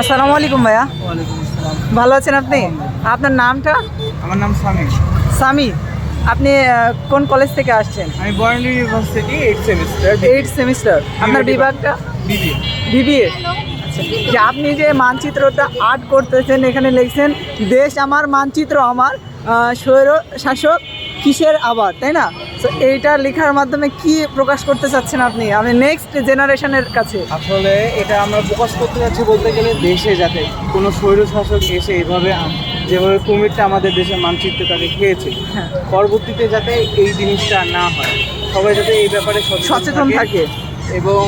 আসসালামু আলাইকুম ভাইয়া। ভালো আছেন আপনি? আপনার নামটা? আমার নাম সামি সামি আপনি কোন কলেজ থেকে আসছেন? আমি Barendra university eight semester eight semester আপনার বিভাগটা? বিবি বিবিএ যে আপনি যে মানচিত্রটা আর্ট করতেছেন এখানে লিখছেন দেশ আমার মানচিত্র আমার স্বৈর শাসক কিসের আবার তাই না? তো এইটা লেখার মাধ্যমে কি প্রকাশ করতে চাচ্ছেন আপনি? আপনি নেক্সট জেনারেশনের কাছে। আসলে এটা আমরা প্রকাশ করতে যাচ্ছি বলতে গেলে দেশে যাতে কোনো স্বৈরশাসক এসে এভাবে আম- যেভাবে কুমিরটা আমাদের দেশের মানচিত্রটাকে খেয়েছে হ্যাঁ। পরবর্তীতে যাতে এই জিনিসটা না হয়। সবাই যাতে এই ব্যাপারে সচেতন থাকে। এবং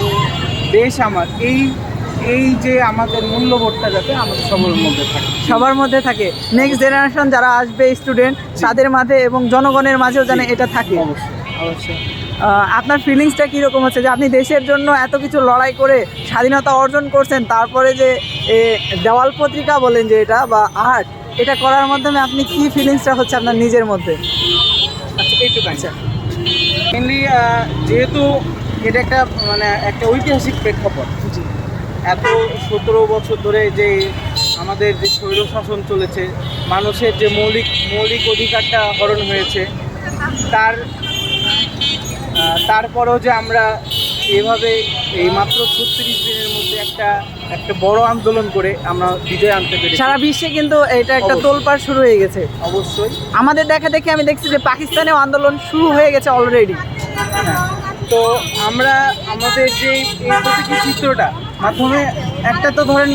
দেশ আমার এই এই যে আমাদের মূল্যবোধটা যাতে আমাদের সবার মধ্যে থাকে। সবার মধ্যে থাকে। নেক্সট জেনারেশন যারা আসবে স্টুডেন্ট তাদের মাঝে এবং জনগণের মাঝেও যেন এটা থাকে। অবশ্যই অবশ্যই। আপনার ফিলিংসটা কীরকম হচ্ছে? যে আপনি দেশের জন্য এত কিছু লড়াই করে স্বাধীনতা অর্জন করছেন তারপরে যে দেওয়াল পত্রিকা বলেন যে এটা বা আর্ট এটা করার মাধ্যমে আপনি কি ফিলিংসটা হচ্ছে আপনার নিজের মধ্যে? আচ্ছা এইটুকু আচ্ছা। মেনলি যেহেতু এটা একটা মানে একটা ঐতিহাসিক প্রেক্ষাপট এত সতেরো বছর ধরে যে আমাদের যে স্বৈর শাসন চলেছে মানুষের যে মৌলিক মৌলিক অধিকারটা হরণ হয়েছে তার তারপরেও যে আমরা এভাবে এই মাত্র ছত্রিশ দিনের মধ্যে একটা একটা বড় আন্দোলন করে আমরা বিজয় আনতে পেরেছি। সারা বিশ্বে কিন্তু এটা একটা। তোলপাড় শুরু হয়ে গেছে। অবশ্যই। আমাদের দেখা দেখে আমি দেখছি যে পাকিস্তানেও আন্দোলন শুরু হয়ে গেছে অলরেডি তো আমরা আমাদের যে এই প্রতীকী চিত্রটা মাধ্যমে একটা তো ধরেন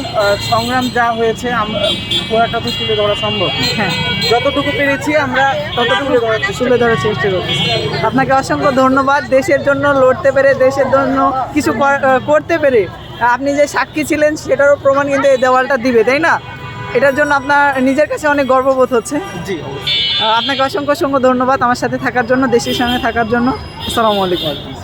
সংগ্রাম যা হয়েছে আমরা পুরাটা তো তুলে ধরা সম্ভব। হ্যাঁ। যতটুকু পেরেছি আমরা ততটুকু তুলে ধরার চেষ্টা তুলে ধরার চেষ্টা করছি। আপনাকে অসংখ্য ধন্যবাদ। দেশের জন্য লড়তে পেরে দেশের জন্য কিছু করতে পেরে আপনি যে সাক্ষী ছিলেন সেটারও প্রমাণ কিন্তু এই দেওয়ালটা দিবে তাই না? এটার জন্য আপনার নিজের কাছে অনেক গর্ববোধ হচ্ছে। জি আপনাকে অসংখ্য অসংখ্য ধন্যবাদ আমার সাথে থাকার জন্য দেশের সঙ্গে থাকার জন্য। আসসালামু আলাইকুম।